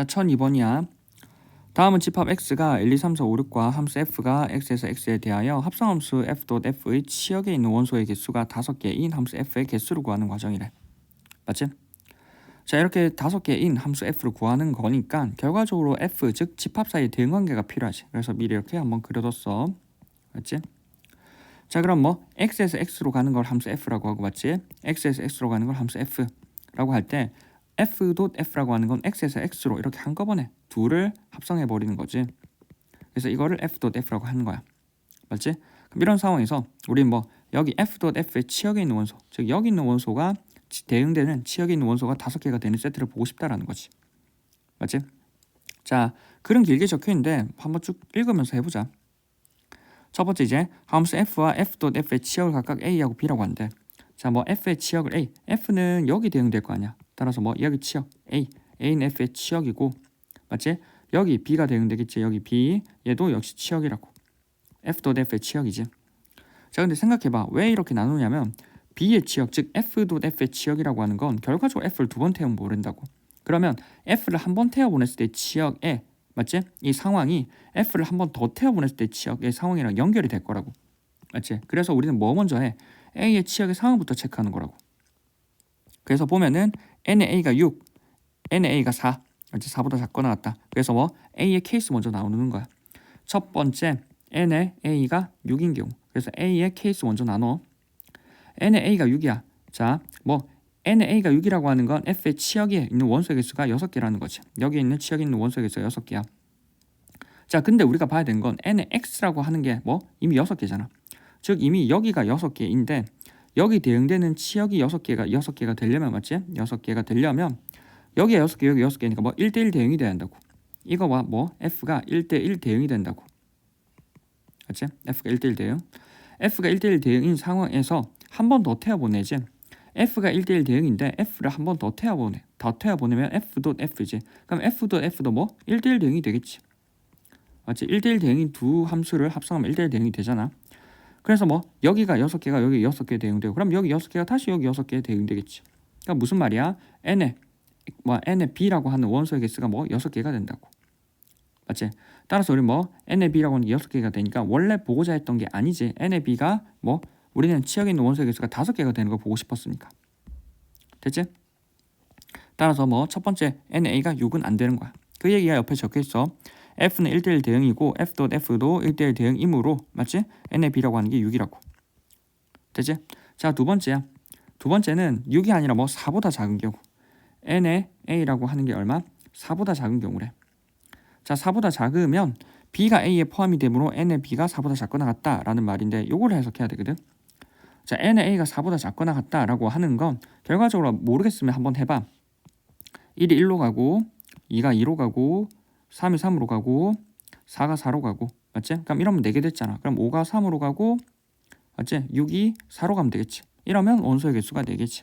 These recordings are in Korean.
자 1002번이야. 다음은 집합 x가 1, 2, 3, 4, 5, 6과 함수 f가 x에서 x에 대하여 합성함수 f.f의 치역에 있는 원소의 개수가 5개인 함수 f의 개수를 구하는 과정이래. 맞지? 자 이렇게 다섯 개인 함수 f를 구하는 거니까 결과적으로 f 즉 집합 사이의 대응관계가 필요하지. 그래서 미리 이렇게 한번 그려뒀어. 맞지? 자 그럼 뭐 x에서 x로 가는 걸 함수 f라고 하고 맞지? x에서 x로 가는 걸 함수 f라고 할 때 f.f라고 하는 건 x에서 x로 이렇게 한꺼번에 둘을 합성해 버리는 거지. 그래서 이거를 f.f라고 하는 거야. 맞지? 그럼 이런 상황에서 우리 뭐 여기 f.f의 치역에 있는 원소, 즉 여기 있는 원소가 치- 대응되는 치역에 있는 원소가 다섯 개가 되는 세트를 보고 싶다라는 거지. 맞지? 자, 글은 길게 적혀 있는데 한번 쭉 읽으면서 해보자. 첫 번째 이제 함수 f와 f.f의 치역을 각각 a하고 b라고 하는데 자, 뭐 f의 치역을 a, f는 여기 대응될 거 아니야. 따라서 뭐 여기 치역 a, a는 f의 치역이고 맞지? 여기 b가 대응되겠지. 여기 b, 얘도 역시 치역이라고. f.f의 치역이지. 자, 근데 생각해봐. 왜 이렇게 나누냐면 b의 치역, 즉 f.f의 치역이라고 하는 건 결과적으로 f를 두 번 태우면 모른다고. 그러면 f를 한 번 태워 보냈을 때 치역에 맞지? 이 상황이 f를 한 번 더 태워 보냈을 때 치역의 상황이랑 연결이 될 거라고. 맞지? 그래서 우리는 뭐 먼저 해? a의 치역의 상황부터 체크하는 거라고. 그래서 보면은 n의 a가 6, n의 a가 4. 맞지? 4보다 작거나 같다. 그래서 뭐 a의 케이스 먼저 나오는 거야. 첫 번째 n의 a가 6인 경우. 그래서 a의 케이스 먼저 나눠. n의 a가 6이야. 자, 뭐 n의 a가 6이라고 하는 건 f의 치역에 있는 원소의 개수가 6개라는 거지. 여기에 있는 치역에 있는 원소의 개수가 6개야. 자, 근데 우리가 봐야 되는 건 n의 x라고 하는 게 뭐 이미 6개잖아. 즉 이미 여기가 6개인데 여기 대응되는 치역이 6개가 6개가 되려면 맞지? 6개가 되려면 여기에 6개 여기 6개니까 뭐 1대1 대응이 돼야 한다고. 이거와 뭐 f가 1대1 대응이 된다고. 맞지? f가 1대1 대응. f가 1대1 대응인 상황에서 한 번 더 태워 보내지. f가 1대1 대응인데 f를 한 번 더 태워 보내. 더 태워 보내면 f.f지. f지. 그럼 f.f도 뭐 1대1 대응이 되겠지. 맞지? 1대1 대응인 두 함수를 합성하면 1대1 대응이 되잖아. 그래서 뭐 여기가 6개가 여기 6개 대응되고 그럼 여기 6개가 다시 여기 6개 대응되겠지. 그러니까 무슨 말이야? n의 뭐 n의 b라고 하는 원소의 개수가 뭐 6개가 된다고. 맞지? 따라서 우리 뭐 n의 b라고 하는 게 6개가 되니까 원래 보고자 했던 게 아니지. n의 b가 뭐 우리는 치역에 있는 원소의 개수가 5개가 되는 거 보고 싶었으니까. 됐지? 따라서 뭐 첫 번째 NA가 6은 안 되는 거야. 그 얘기가 옆에 적혀 있어. F는 1대1 대응이고 F.F도 1대1 대응이므로 맞지? NAB라고 하는 게 6이라고. 되지? 자, 두 번째야. 두 번째는 6이 아니라 뭐 4보다 작은 경우. NA라고 하는 게 얼마? 4보다 작은 경우래. 자, 4보다 작으면 B가 A에 포함이 되므로 N의 B가 4보다 작거나 같다라는 말인데 요거를 해석해야 되거든. 자, N의 A가 4보다 작거나 같다라고 하는 건 결과적으로 모르겠으면 한번 해봐. 1이 1로 가고 2가 2로 가고 3이 3으로 가고 4가 4로 가고 맞지? 그럼 이러면 4개 됐잖아. 그럼 5가 3으로 가고 맞지? 6이 4로 가면 되겠지. 이러면 원소의 개수가 4개지.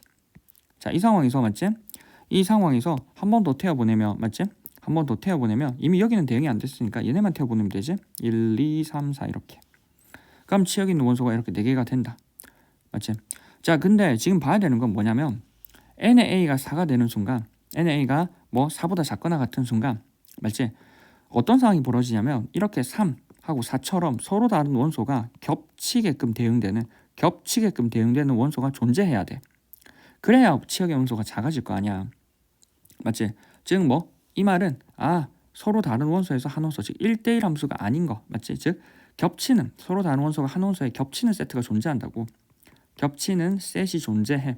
자, 이 상황에서 맞지? 이 상황에서 한 번 더 태워 보내면 맞지? 한 번 더 태워 보내면 이미 여기는 대응이 안 됐으니까 얘네만 태워 보내면 되지. 1, 2, 3, 4 이렇게. 그럼 치역 있는 원소가 이렇게 4개가 된다. 맞지? 자, 근데 지금 봐야 되는 건 뭐냐면 n의 a가 4가 되는 순간 NA가 뭐 4보다 작거나 같은 순간 맞지? 어떤 상황이 벌어지냐면 이렇게 3하고 4처럼 서로 다른 원소가 겹치게끔 대응되는 겹치게끔 대응되는 원소가 존재해야 돼. 그래야 치역의 원소가 작아질 거 아니야. 맞지? 즉 뭐 이 말은 아 서로 다른 원소에서 한 원소 즉 1대1 함수가 아닌 거 맞지? 즉 겹치는 서로 다른 원소가 한 원소에 겹치는 세트가 존재한다고. 겹치는 셋이 존재해.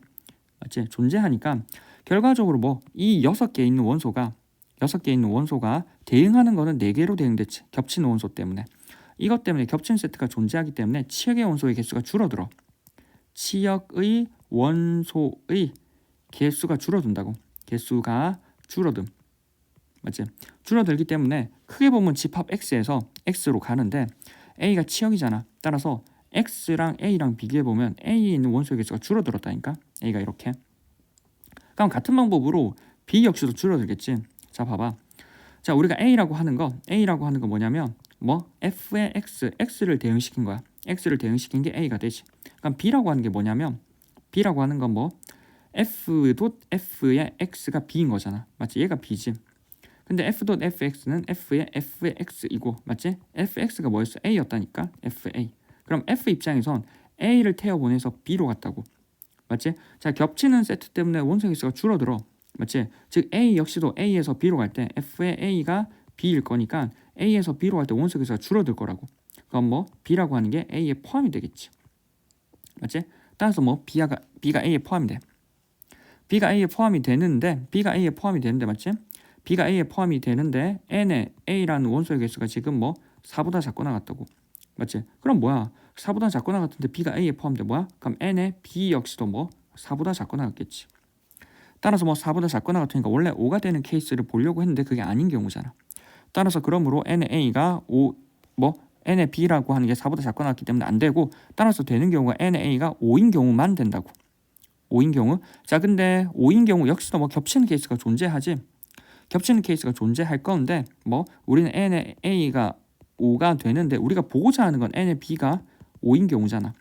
맞지? 존재하니까 결과적으로 뭐 이 여섯 개 있는 원소가 여섯 개 있는 원소가 대응하는 거는 네 개로 대응됐지 겹치는 원소 때문에. 이것 때문에 겹치는 세트가 존재하기 때문에 치역의 원소의 개수가 줄어들어. 치역의 원소의 개수가 줄어든다고. 개수가 줄어듦. 맞지? 줄어들기 때문에 크게 보면 집합 x에서 x로 가는데 a가 치역이잖아. 따라서 x랑 a랑 비교해 보면 a에 있는 원소의 개수가 줄어들었다니까. A가 이렇게. 그럼 같은 방법으로 B 역시도 줄어들겠지. 자, 봐봐. 자, 우리가 A라고 하는 거, A라고 하는 거 뭐냐면 뭐 F의 X, X를 대응시킨 거야. X를 대응시킨 게 A가 되지. 그럼 B라고 하는 게 뭐냐면 B라고 하는 건 뭐 F도 F의 X가 B인 거잖아. 맞지? 얘가 B지. 근데 f.fx는 f의 f의 x이고 맞지? fx가 뭐였어? a였다니까 fa. 그럼 f 입장에선 a를 태워 보내서 b로 갔다고. 맞지? 자 겹치는 세트 때문에 원소 개수가 줄어들어. 맞지? 즉 a 역시도 a에서 b로 갈 때 f의 a가 b일 거니까 a에서 b로 갈 때 원소 개수가 줄어들 거라고. 그럼 뭐 b라고 하는 게 a에 포함이 되겠지. 맞지? 따라서 뭐 b가 b가 a에 포함이 돼. b가 a에 포함이 되는데 b가 a에 포함이 되는데 맞지? b가 a에 포함이 되는데 n의 a라는 원소의 개수가 지금 뭐 4보다 작고 나갔다고. 맞지? 그럼 뭐야? 4보다 작고 나갔는데 b가 a에 포함돼 뭐야? 그럼 n의 b 역시도 뭐 4보다 작고 나갔겠지. 따라서 뭐 4보다 작고 나갔으니까 원래 5가 되는 케이스를 보려고 했는데 그게 아닌 경우잖아. 따라서 그러므로 n의 a가 5 뭐 n의 b라고 하는 게 4보다 작고 나갔기 때문에 안 되고 따라서 되는 경우가 n의 a가 5인 경우만 된다고. 5인 경우. 자, 근데 5인 경우 역시도 뭐 겹치는 케이스가 존재하지. 겹치는 케이스가 존재할 건데 뭐 우리는 n의 a가 5가 되는데 우리가 보고자 하는 건 n의 b가 5인 경우잖아.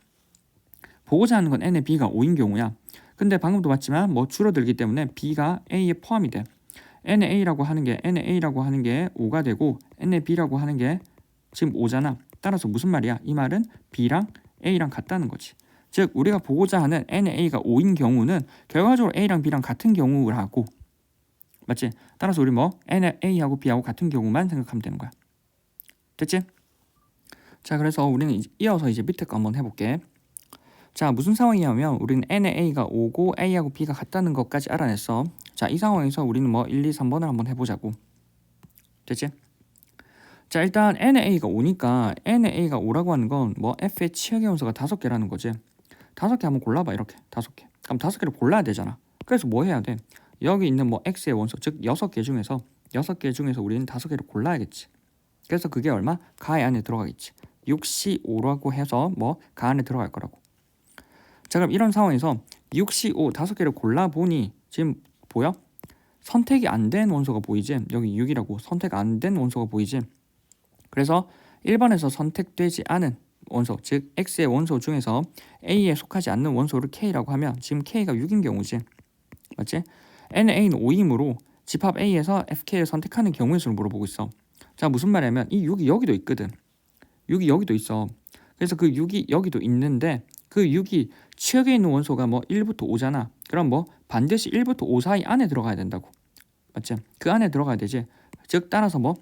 보고자 하는 건 n의 b가 5인 경우야. 근데 방금도 봤지만 뭐 줄어들기 때문에 b가 a에 포함이 돼. n의 a라고 하는 게 n의 a라고 하는 게 5가 되고 n의 b라고 하는 게 지금 5잖아. 따라서 무슨 말이야? 이 말은 b랑 a랑 같다는 거지. 즉 우리가 보고자 하는 n의 a가 5인 경우는 결과적으로 a랑 b랑 같은 경우라고 맞지? 따라서 우리 뭐 n의 a하고 b하고 같은 경우만 생각하면 되는 거야. 됐지? 자 그래서 우리는 이어서 이제 밑에 거 한번 해볼게. 자 무슨 상황이냐면 우리는 n의 a가 5고 a하고 b가 같다는 것까지 알아냈어. 자 이 상황에서 우리는 뭐 1, 2, 3번을 한번 해보자고. 됐지? 자 일단 n의 a가 5니까 n의 a가 5라고 하는 건 뭐 f의 치역의 원소가 다섯 개라는 거지. 다섯 개 한번 골라봐 이렇게 다섯 개. 그럼 다섯 개를 골라야 되잖아. 그래서 뭐 해야 돼? 여기 있는 뭐 x의 원소 즉 여섯 개 중에서 여섯 개 중에서 우리는 다섯 개를 골라야겠지. 그래서 그게 얼마? 가의 안에 들어가겠지. 6시 5라고 해서 뭐 가 안에 들어갈 거라고. 자 그럼 이런 상황에서 6시 5 다섯 개를 골라 보니 지금 보여? 선택이 안 된 원소가 보이지? 여기 6이라고 선택 안 된 원소가 보이지? 그래서 1번에서 선택되지 않은 원소, 즉 X의 원소 중에서 A에 속하지 않는 원소를 K라고 하면 지금 K가 6인 경우지. 맞지? NA는 5이므로 집합 A에서 FK를 선택하는 경우의 수를 물어보고 있어. 자, 무슨 말이냐면 이 6이 여기도 있거든. 6이 여기도 있어. 그래서 그 6이 여기도 있는데 그 6이 치역에 있는 원소가 뭐 1부터 5잖아. 그럼 뭐 반드시 1부터 5 사이 안에 들어가야 된다고. 맞지? 그 안에 들어가야 되지. 즉 따라서 뭐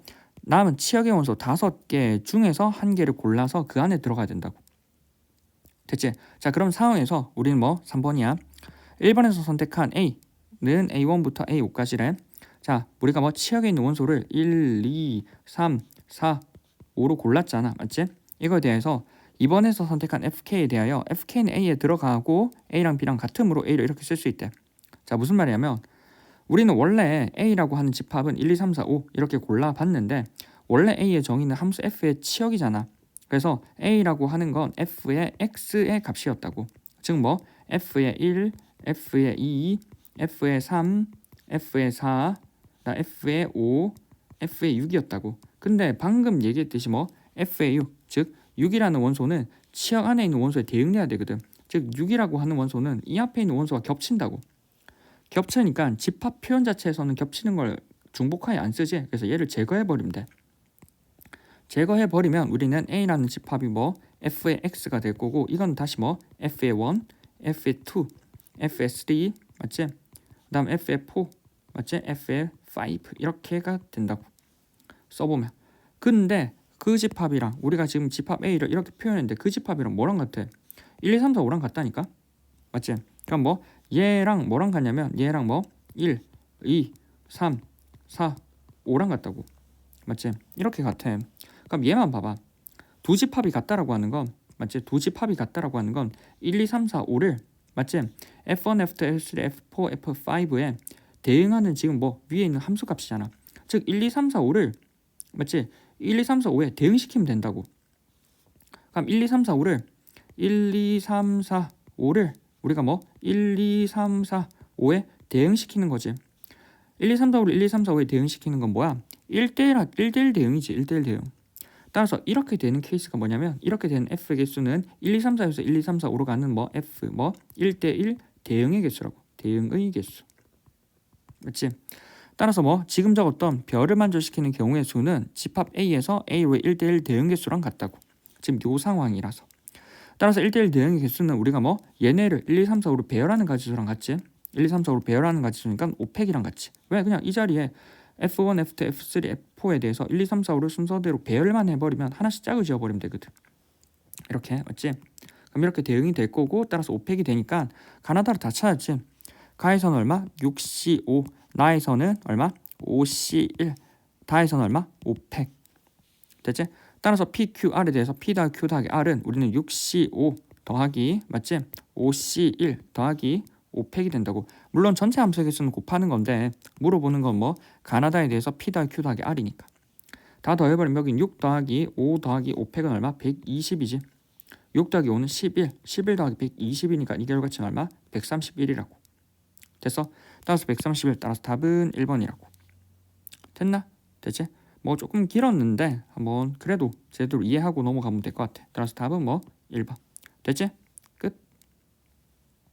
남은 치역의 원소 다섯 개 중에서 한 개를 골라서 그 안에 들어가야 된다고. 됐지? 자, 그럼 상황에서 우리는 뭐 3번이야. 1번에서 선택한 A는 A1부터 A5까지래. 자, 우리가 뭐 치역에 있는 원소를 1, 2, 3, 4, 5로 골랐잖아. 맞지? 이거에 대해서 2번에서 선택한 FK에 대하여 FK는 A에 들어가고 A랑 B랑 같음으로 A를 이렇게 쓸 수 있대. 자, 무슨 말이냐면 우리는 원래 A라고 하는 집합은 1, 2, 3, 4, 5 이렇게 골라봤는데 원래 A의 정의는 함수 F의 치역이잖아. 그래서 A라고 하는 건 F의 X의 값이었다고. 즉 뭐 F의 1, F의 2, F의 3, F의 4, 나 F의 5, F의 6이었다고. 근데 방금 얘기했듯이 뭐 F의 6, 즉 6이라는 원소는 치역 안에 있는 원소에 대응해야 되거든. 즉 6이라고 하는 원소는 이 앞에 있는 원소와 겹친다고. 겹치니까 집합 표현 자체에서는 겹치는 걸 중복하에 안 쓰지. 그래서 얘를 제거해 버리면 돼. 제거해 버리면 우리는 A라는 집합이 뭐 F의 X가 될 거고 이건 다시 뭐 F의 1, F의 2, F의 3 맞지? 그다음 F의 4 맞지? F의 5 이렇게가 된다고 써보면. 근데 그 집합이랑 우리가 지금 집합 A를 이렇게 표현했는데 그 집합이랑 뭐랑 같아? 1, 2, 3, 4, 5랑 같다니까? 맞지? 그럼 뭐 얘랑 뭐랑 같냐면 얘랑 뭐 1, 2, 3, 4, 5랑 같다고. 맞지? 이렇게 같아. 그럼 얘만 봐봐. 두 집합이 같다라고 하는 건 맞지? 두 집합이 같다라고 하는 건 1, 2, 3, 4, 5를 맞지? F1, F2, F3, F4, F5에 대응하는 지금 뭐 위에 있는 함수 값이잖아. 즉 1, 2, 3, 4, 5를 맞지? 1, 2, 3, 4, 5에 대응시키면 된다고. 그럼 1, 2, 3, 4, 5를 1, 2, 3, 4, 5를 우리가 뭐 1, 2, 3, 4, 5에 대응시키는 거지. 1, 2, 3, 4, 5를 1, 2, 3, 4, 5에 대응시키는 건 뭐야? 1대1 1대1 대응이지. 1대1 대응. 따라서 이렇게 되는 케이스가 뭐냐면 이렇게 되는 F의 개수는 1, 2, 3, 4에서 1, 2, 3, 4, 5로 가는 뭐 F 뭐 1대1 대응의 개수라고. 대응의 개수. 맞지? 따라서 뭐 지금 적었던 별을 만족시키는 경우의 수는 집합 A에서 A로의 1대1 대응 개수랑 같다고. 지금 요 상황이라서. 따라서 1대1 대응의 개수는 우리가 뭐 얘네를 1, 2, 3, 4, 5로 배열하는 가지수랑 같지. 1, 2, 3, 4, 5로 배열하는 가지수니까 5팩이랑 같이. 왜 그냥 이 자리에 F1, F2, F3, F4에 대해서 1, 2, 3, 4, 5를 순서대로 배열만 해버리면 하나씩 짝을 지어버리면 되거든. 이렇게 맞지? 그럼 이렇게 대응이 될 거고 따라서 5팩이 되니까 가나다를 다 찾았지. 가에서는 얼마? 6C5 나에서는 얼마? 5C1 다에서는 얼마? 5팩 됐지? 따라서 PQR에 대해서 P 더하기 Q 더하기 R은 우리는 6C5 더하기 맞지? 5C1 더하기 5팩이 된다고 물론 전체 함수의 개수는 곱하는 건데 물어보는 건 뭐 가나다에 대해서 P 더하기 Q 더하기 R이니까 다 더해버리면 여긴 6 더하기 5 더하기 5팩은 얼마? 120이지 6 더하기 5는 11 11 더하기 120이니까 이 결과치는 얼마? 131이라고 됐어? 따라서 131 따라서 답은 1번이라고 됐나? 됐지? 뭐 조금 길었는데 한번 그래도 제대로 이해하고 넘어가면 될 것 같아 따라서 답은 뭐 1번 됐지?